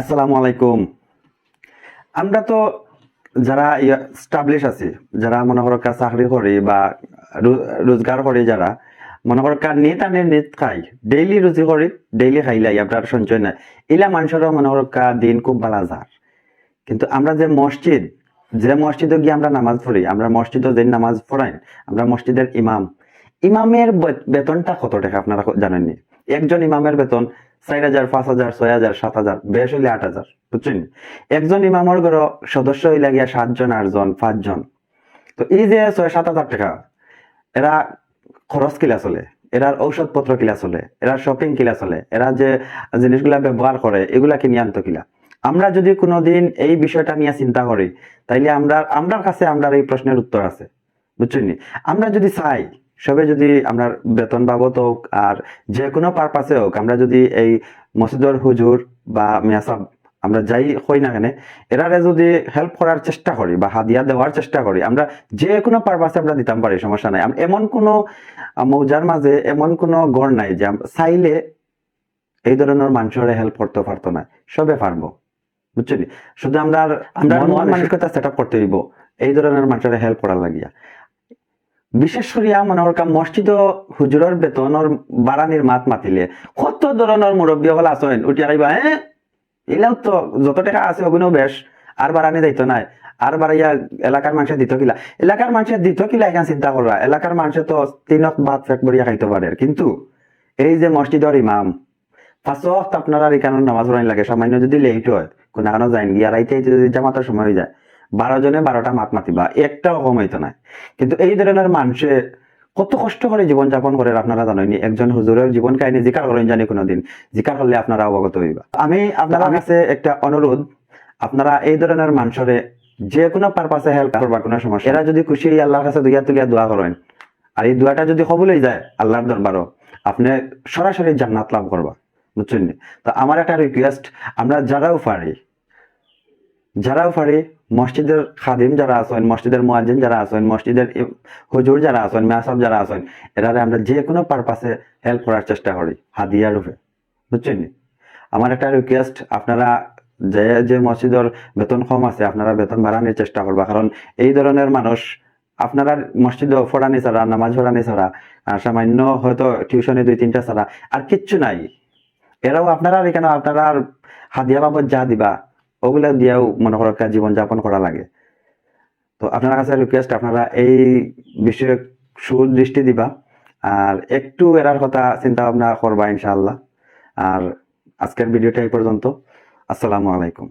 আসসালামু আলাইকুম। আমরা তো যারা স্টাবলিশ আছি, যারা মনে করো চাকরি করি বা রোজগার করি যারা, মনে করো কার নিত আনে নিত খাই ডেইলি রুজি করি ডেইলি খাইলাই, আপনার সঞ্চয় নাই ইলা মানুষেরও মনে করো কা দিন খুব ভালো যার। কিন্তু আমরা যে মসজিদ, যে মসজিদে গিয়ে আমরা নামাজ পড়ি, আমরা মসজিদে যে নামাজ পড়াই, আমরা মসজিদের ইমাম। ইমামের বেতনটা কত টাকা আপনারা জানেননি? একজন ইমামের বেতন হাজার, পাঁচ হাজার, ছয় হাজার, সাত হাজার বেশ হইলে আট হাজার, বুঝছেন? একজন ইমামর ঘর সদস্য হইলে গিয়া সাতজন, আটজন, পাঁচজন। তো এই যে ছয়, সাত হাজার টাকা, এরা খরচ কিলা চলে, এরার ঔষধপত্র কিলা চলে এরা শপিং কিলা চলে, এরা যে জিনিসগুলা ব্যবহার করে, এগুলা কিনে আনতো কিলা। আমরা যদি কোনোদিন এই বিষয়টা নিয়ে চিন্তা করি, তাইলে আমরা আমরার কাছে আমরা এই প্রশ্নের উত্তর আছে, বুঝছেন? আমরা যদি চাই সবে যদি আমরা বেতন বাবদ হোক আর যে কোনো পারপাসে হোক আমরা যদি এই মসজিদর হুজুর বা মেয়াসাব আমরা যাই হই না কেন এরারে যদি হেল্প করার চেষ্টা করি বা হাদিয়া দেওয়ার চেষ্টা করি আমরা যে কোনো পারপাসে আমরা দিতাম পারি সমস্যা নাই। এমন কোনো মৌজার মাঝে এমন কোনো গড় নাই যে চাইলে এই ধরনের মানুষের হেল্প করতে পারতো না। সবে পারব। বুঝছেন? শুধু আমরা আমরা মন মানসিকতা সেট আপ করতে হইব। এই ধরনের মানুষের হেল্প করার লাগিয়া। বিশেষ করিয়া মনে করকা মসজিদ হুজুরের বেতনের বাড়ানির মাত মাতিলে। কত ধরনের মুরব্বী হল আছেন? উঠি আইবা হ্যাঁ এলাও তো যত টাকা আছে ওগুলো বেশ, আর বাড়ানি দায়িত্ব নাই। আর বাড়াইয়া এলাকার মানুষের দিত কিলা? এলাকার মানুষের দিত কিলা, এখানে চিন্তা করা এলাকার মানুষে তো তিনক ভাত ফেক বড়িয়া খাইতে পারে। কিন্তু এই যে মসজিদর ইমাম ফার্স্ট আপনারা এখানে নামাজ পড়াই লাগে। সামান্য যদি লেট হয়, কোনো এখনও যাইন গিয়া রাইতে যদি জামাতের সময় হয়ে যায়। বারো জনে বারোটা মাত মাতিবা একটাও কম হইতো না। কিন্তু এই ধরনের মানুষে কত কষ্ট করে জীবন যাপন করে আপনারা জানেন একজন হুজুরের জীবন কাহিনী জিকার করেন জানি কোনোদিন জিকার করলে আপনারা অবগত হইবা। আমি আপনারা কাছে একটা অনুরোধ আপনারা এই ধরনের মানুষরে যে কোনো পারপাসে হেল্প করবা কোনো সমস্যা এরা যদি খুশি আল্লাহর কাছে দুইয়া তুলিয়া দোয়া করেন আর এই দোয়াটা যদি কবুল যায় আল্লাহর দরবারও আপনি সরাসরি জান্নাত লাভ করবা বুঝছেন? তো আমার একটা রিকোয়েস্ট আমরা যারাও পারি যারাও পারি, মসজিদের খাদিম যারা আছেন, মসজিদের মুয়াজ্জিন যারা আছেন, মসজিদের হুজুর যারা আছেন, মেয়াসাব যারা আছেন এরা আমরা যে কোনো পারপাসে হেল্প করার চেষ্টা করি, হাদিয়া রূপে। বুঝছেন? আমার একটা রিকোয়েস্ট আপনারা যে যে মসজিদের বেতন কম আছে, আপনারা বেতন বাড়ানোর চেষ্টা করবা। কারণ এই ধরনের মানুষ, আপনারা মসজিদ ফোড়ানি ছাড়া, নামাজ পড়ানি ছাড়া, আর সামান্য হয়তো টিউশনে দুই, তিনটা ছাড়া, আর কিচ্ছু নাই। এরাও আপনারা এখানে আপনারা হাদিয়া বাবদ যা দিবা ওগুলা দিয়েও মনে করো একটা জীবন যাপন করা লাগে। তো আপনার কাছে রিকোয়েস্ট আপনারা এই বিষয়ে সুদৃষ্টি দিবা। আর একটু এরার কথা চিন্তা ভাবনা করবা ইনশাআল্লাহ। আর আজকের ভিডিওটা এই পর্যন্ত। আসসালামু আলাইকুম।